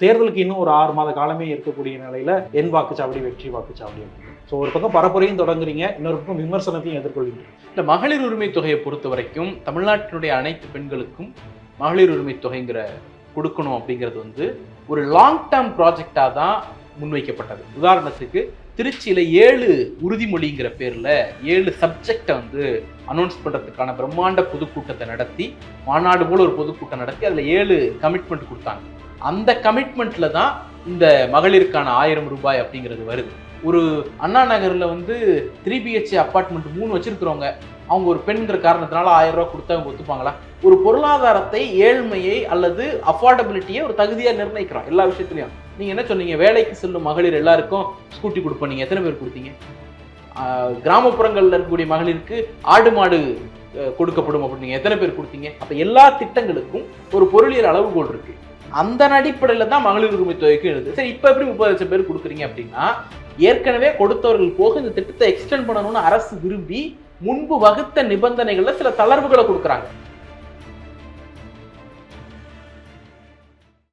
தேர்தலுக்கு இன்னும் ஒரு ஆறு மாத காலமே இருக்கக்கூடிய நிலையில என் வாக்குச்சாவடி வெற்றி வாக்குச்சாவடி ஸோ ஒரு பக்கம் பரப்புரையும் தொடங்குறீங்க இன்னொரு பக்கம் விமர்சனத்தையும் எதிர்கொள்கிறீங்க. இந்த மகளிர் உரிமை தொகையை பொறுத்த வரைக்கும் தமிழ்நாட்டினுடைய அனைத்து பெண்களுக்கும் மகளிர் உரிமை தொகைங்கிற கொடுக்கணும் அப்படிங்கிறது வந்து ஒரு லாங் டேர்ம் ப்ராஜெக்டாக தான் முன்வைக்கப்பட்டது. உதாரணத்துக்கு திருச்சியில் ஏழு உறுதிமொழிங்கிற பேரில் ஏழு சப்ஜெக்டை வந்து அனௌன்ஸ் பண்ணுறதுக்கான பிரம்மாண்ட பொதுக்கூட்டத்தை நடத்தி மாநாடு போல ஒரு பொதுக்கூட்டம் நடத்தி அதில் ஏழு கமிட்மெண்ட் கொடுத்தாங்க. அந்த கமிட்மெண்ட்டில் தான் இந்த மகளிருக்கான ஆயிரம் ரூபாய் அப்படிங்கிறது வருது. ஒரு அண்ணா நகரில் வந்து த்ரீ பிஹெச்ஏ அப்பார்ட்மெண்ட் மூணு வச்சிருக்கிறவங்க அவங்க ஒரு பெண்கிற காரணத்தினால ஆயிரம் ரூபா கொடுத்தா அவங்க ஒத்துப்பாங்களா? ஒரு பொருளாதாரத்தை ஏழ்மையை அல்லது அஃபோர்டபிலிட்டியை ஒரு தகுதியாக நிர்ணயிக்கிறோம் எல்லா விஷயத்துலையும். நீங்கள் என்ன சொன்னீங்க? வேலைக்கு செல்லும் மகளிர் எல்லாருக்கும் ஸ்கூட்டி கொடுப்போம் நீங்கள் எத்தனை பேர் கொடுத்தீங்க? கிராமப்புறங்களில் இருக்கக்கூடிய மகளிருக்கு ஆடு மாடு கொடுக்கப்படும் அப்படின்னு எத்தனை பேர் கொடுத்தீங்க? அப்போ எல்லா திட்டங்களுக்கும் ஒரு பொருளியல் அளவுகோல் இருக்குது அந்த அடிப்படையில் தான் மகளிர் உரிமை தொகைக்கு எழுது. சரி இப்போ எப்படி முப்பது லட்சம் பேர் கொடுக்குறீங்க அப்படின்னா ஏற்கனவே கொடுத்தவர்கள் போக இந்த திட்டத்தை எக்ஸ்டெண்ட் பண்ணணும்னு அரசு விரும்பி முன்பு வகுத்த நிபந்தனைகளில் சில தளர்வுகளை கொடுக்குறாங்க.